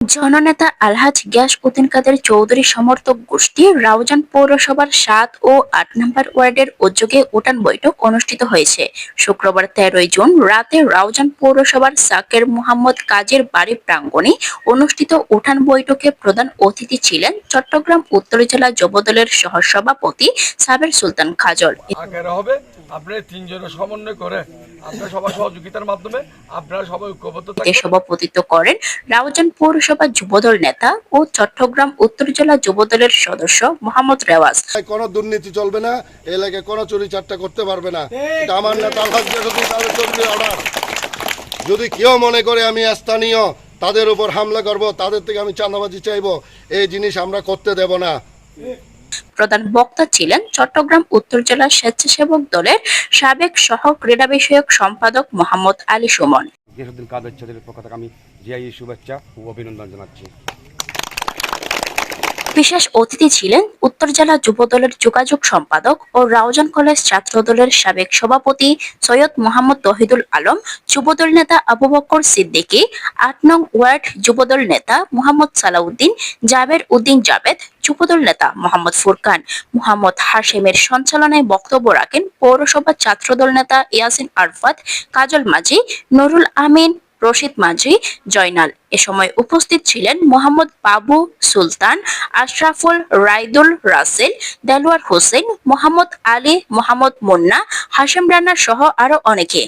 জননেতা আলহাজ গ্যাস উদ্দিন কাদের চৌধুরী সমর্থক গোষ্ঠী রাউজান পৌরসভার সাত ও আট নম্বর ওয়ার্ডের উদ্যোগে উঠান বৈঠক অনুষ্ঠিত হয়েছে। শুক্রবার তেরোই জুন রাতে রাউজান পৌরসভার সাকের মোহাম্মদ কাজের বাড়ি প্রাঙ্গণে অনুষ্ঠিত উঠান বৈঠকে প্রধান অতিথি ছিলেন চট্টগ্রাম উত্তর জেলা যুবদলের সহসভাপতি সাবের সুলতান খাজল। হবে আপনারা তিনজনের সমন্বয় করে আপনার সবার সহযোগিতার মাধ্যমে আপনারা সবাই ঐক্যবদ্ধ সভাপতিত্ব করেন রাউজান পৌরসভা যুবদল নেতা ও চট্টগ্রাম উত্তর জেলা যুবদলের সদস্য মোহাম্মদ রেওয়াজ। কোনো দুর্নীতি চলবে না এলাকায় কোনো চুরি চারটা করতে পারবে না। আমার নেতা যদি কেউ মনে করে আমি স্থানীয় তাদের উপর হামলা করব তাদের থেকে আমি চাঁদাবাজি চাইব এই জিনিস আমরা করতে দেব না। প্রধান বক্তা ছিলেন চট্টগ্রাম উত্তর জেলা স্বেচ্ছাসেবক দলের সাবেক সহ ক্রীড়া বিষয়ক সম্পাদক মোহাম্মদ আলী সুমন। গিয়াসুদ্দিন কাদের চৌধুরীর পক্ষ থেকে আমি জিআই শুভেচ্ছা ও অভিনন্দন জানাচ্ছি। বিশেষ অতিথি ছিলেন উত্তর জেলা যুবদলের যোগাযোগ সম্পাদক ও রাউজান কলেজ ছাত্রদলের সাবেক সভাপতি সৈয়দ মোহাম্মদ তহিদুল আলম যুবদল নেতা আবু বকর সিদ্দিকী, আট নং ওয়ার্ড যুবদল নেতা মোহাম্মদ সালাউদ্দিন, জাবের উদ্দিন জাবেদ যুবদল নেতা মোহাম্মদ ফুরকান, মোহাম্মদ হাশেমের সঞ্চালনায় বক্তব্য রাখেন পৌরসভা ছাত্রদল নেতা ইয়াসিন আরফাত, কাজল মাঝি, নুরুল আমিন, রশিদ মাঝি, জয়নাল। এ সময় উপস্থিত ছিলেন মোহাম্মদ বাবু সুলতান, আশরাফুল, রাইদুল রাসেল, দেলোয়ার হোসেন, মোহাম্মদ আলী, মোহাম্মদ মুন্না, হাশেম রানা সহ আরও অনেকে।